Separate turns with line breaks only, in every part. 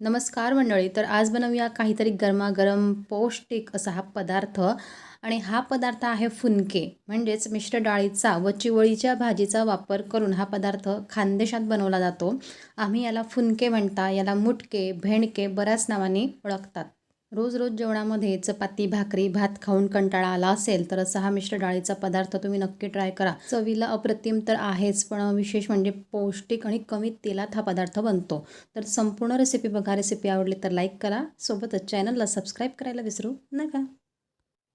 नमस्कार मंडळी तर आज बनवूया काहीतरी गरमागरम पौष्टिक असा हा पदार्थ. आणि हा पदार्थ आहे फुनके. म्हणजेच मिश्र डाळीचा व चिवळीच्या भाजीचा वापर करून हा पदार्थ खानदेशात बनवला जातो. आम्ही याला फुनके म्हणता. याला मुटके भेंडके बऱ्याच नावाने ओळखतात. रोज रोज जेवणामध्ये चपाती भाकरी भात खाऊन कंटाळा आला असेल तर असा हा मिश्र डाळीचा पदार्थ तुम्ही नक्की ट्राय करा. चवीला अप्रतिम तर आहेच पण विशेष म्हणजे पौष्टिक आणि कमी तेलात हा पदार्थ बनतो. तर संपूर्ण रेसिपी बघा रेसिपी आवडली तर लाईक करा. सोबतच चॅनलला सबस्क्राईब करायला विसरू नका.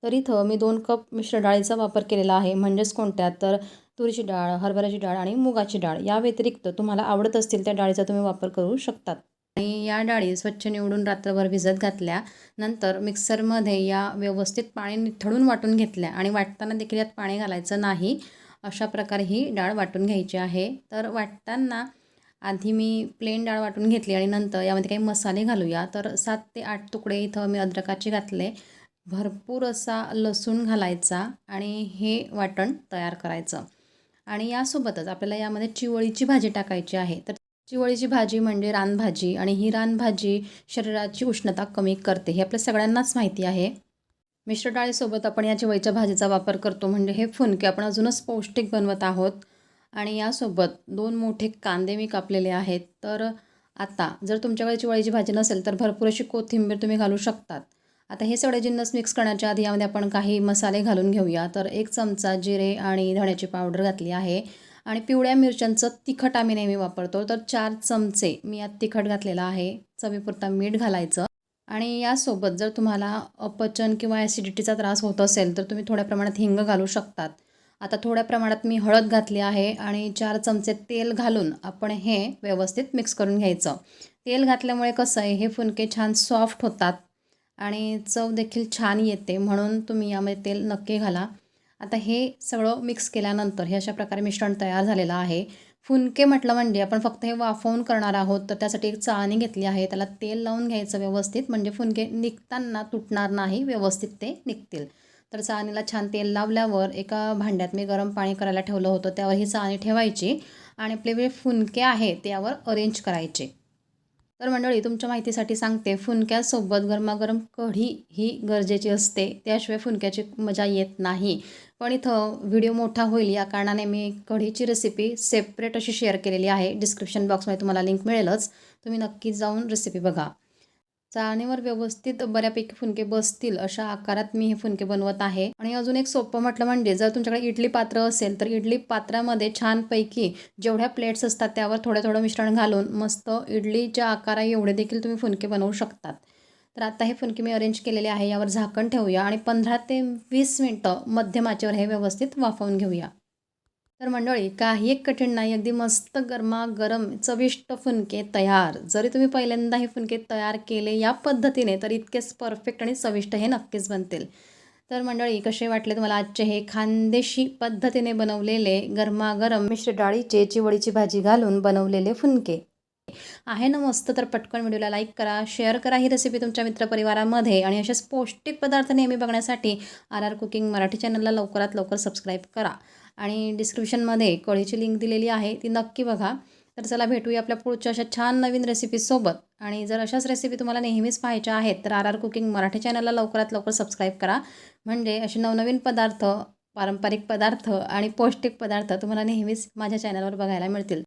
तर इथं मी दोन कप मिश्र डाळीचा वापर केलेला आहे. म्हणजेच कोणत्या? तर तुरीची डाळ हरभऱ्याची डाळ आणि मुगाची डाळ या व्यतिरिक्त तुम्हाला आवडत असतील त्या डाळीचा तुम्ही वापर करू शकतात. आणि या डाळी स्वच्छ निवडून रात्रभर भिजत घातल्या नंतर मिक्सरमध्ये या व्यवस्थित पाणी निथळून वाटून घेतल्या आणि वाटताना देखील यात पाणी घालायचं नाही अशा प्रकारे ही डाळ वाटून घ्यायची आहे. तर वाटताना आधी मी प्लेन डाळ वाटून घेतली आणि नंतर यामध्ये काही मसाले घालूया. तर सात ते आठ तुकडे इथं मी अद्रकाचे घातले. भरपूर असा लसूण घालायचा आणि हे वाटण तयार करायचं. आणि यासोबतच आपल्याला यामध्ये चिवळीची भाजी टाकायची आहे. तर चिवळीची भाजी म्हणजे रानभाजी आणि ही रानभाजी शरीराची उष्णता कमी करते. हे आपल्या सगळ्यांनाच माहिती आहे. मिश्र डाळीसोबत आपण या चिवळीच्या भाजीचा वापर करतो म्हणजे हे फुनके आपण अजूनच पौष्टिक बनवत आहोत. आणि यासोबत दोन मोठे कांदे मी कापलेले आहेत. तर आता जर तुमच्याकडे चिवळीची भाजी नसेल तर भरपूर अशी कोथिंबीर तुम्ही घालू शकतात. आता हे सगळे जिन्नस मिक्स करण्याच्या आधी यामध्ये आपण काही मसाले घालून घेऊया. तर एक चमचा जिरे आणि धण्याची पावडर घातली आहे. आणि पिवळ्या मिरच्यांचं तिखट आम्ही नेहमी वापरतो. तर चार चमचे मी यात तिखट घातलेलं आहे. चवीपुरता मीठ घालायचं. आणि यासोबत जर तुम्हाला अपचन किंवा ॲसिडिटीचा त्रास होत असेल तर तुम्ही थोड्या प्रमाणात हिंग घालू शकतात. आता थोड्या प्रमाणात मी हळद घातली आहे आणि चार चमचे तेल घालून आपण हे व्यवस्थित मिक्स करून घ्यायचं. तेल घातल्यामुळे कसं आहे हे फुनके छान सॉफ्ट होतात आणि चव देखील छान येते म्हणून तुम्ही यामध्ये तेल नक्की घाला. आता हे सगळं मिक्स केल्यानंतर हे अशा प्रकारे मिश्रण तयार झालेलं आहे. फुनके म्हटलं म्हणजे आपण फक्त हे वाफवून करणार आहोत तर त्यासाठी एक चाळणी घेतली आहे. त्याला तेल लावून घ्यायचं व्यवस्थित म्हणजे फुनके निघताना तुटणार नाही व्यवस्थित ते निघतील. तर चाळणीला छान तेल लावल्यावर एका भांड्यात मी गरम पाणी करायला ठेवलं होतं त्यावर ही चाळणी ठेवायची आणि आपले जे फुनके आहे त्यावर अरेंज करायचे. तर मंडळी तुमच्या माहितीसाठी सांगते फुनक्यासोबत गरमागरम कढी ही गरजेची असते. त्याशिवाय फुनक्याची मजा येत नाही. पण इथं व्हिडिओ मोठा होईल या कारणाने मी कढीची रेसिपी सेपरेट अशी शेअर केलेली आहे. डिस्क्रिप्शन बॉक्समध्ये तुम्हाला लिंक मिळेलच. तुम्ही नक्की जाऊन रेसिपी बघा. चाळणीवर व्यवस्थित बऱ्यापैकी फुनके बसतील अशा आकारात मी हे फुनके बनवत आहे. आणि अजून एक सोपं म्हटलं म्हणजे जर तुमच्याकडे इडली पात्र असेल तर इडली पात्रामध्ये छानपैकी जेवढ्या प्लेट्स असतात त्यावर थोडं थोडं मिश्रण घालून मस्त इडलीच्या आकारा एवढे देखील तुम्ही फुनके बनवू शकतात. तर आता हे फुनके मी अरेंज केलेले आहे. यावर झाकण ठेवूया आणि पंधरा ते वीस मिनटं मध्यमाचेवर हे व्यवस्थित वाफवून घेऊया. तर मंडळी काही एक कठीण नाही. अगदी मस्त गरमागरम चविष्ट फुनके तयार. जरी तुम्ही पहिल्यांदा हे फुनके तयार केले या पद्धतीने तर इतकेच परफेक्ट आणि चविष्ट हे नक्कीच बनतील. तर मंडळी कसे वाटले तुम्हाला आजचे हे खानदेशी पद्धतीने बनवलेले गरमागरम मिश्र डाळीचे चिवडीची भाजी घालून बनवलेले फुनके आहे ना मस्त तर पटकन व्हिडिओला लाईक करा शेअर करा ही रेसिपी तुमच्या मित्रपरिवारामध्ये. आणि असेच पौष्टिक पदार्थ नेहमी बघण्यासाठी आर आर कुकिंग मराठी चॅनलला लवकरात लवकर सबस्क्राईब करा. आणि डिस्क्रिप्शनमध्ये कळीची लिंक दिलेली आहे ती नक्की बघा. तर चला भेटूया आपल्या पुढच्या अशा छान नवीन रेसिपीसोबत आणि जर अशाच रेसिपी तुम्हाला नेहमीच पाहायच्या आहेत तर आर आर कुकिंग मराठी चॅनलला लवकरात लवकर सबस्क्राईब करा. म्हणजे असे नवनवीन पदार्थ पारंपरिक पदार्थ आणि पौष्टिक पदार्थ तुम्हाला नेहमीच माझ्या चॅनलवर बघायला मिळतील.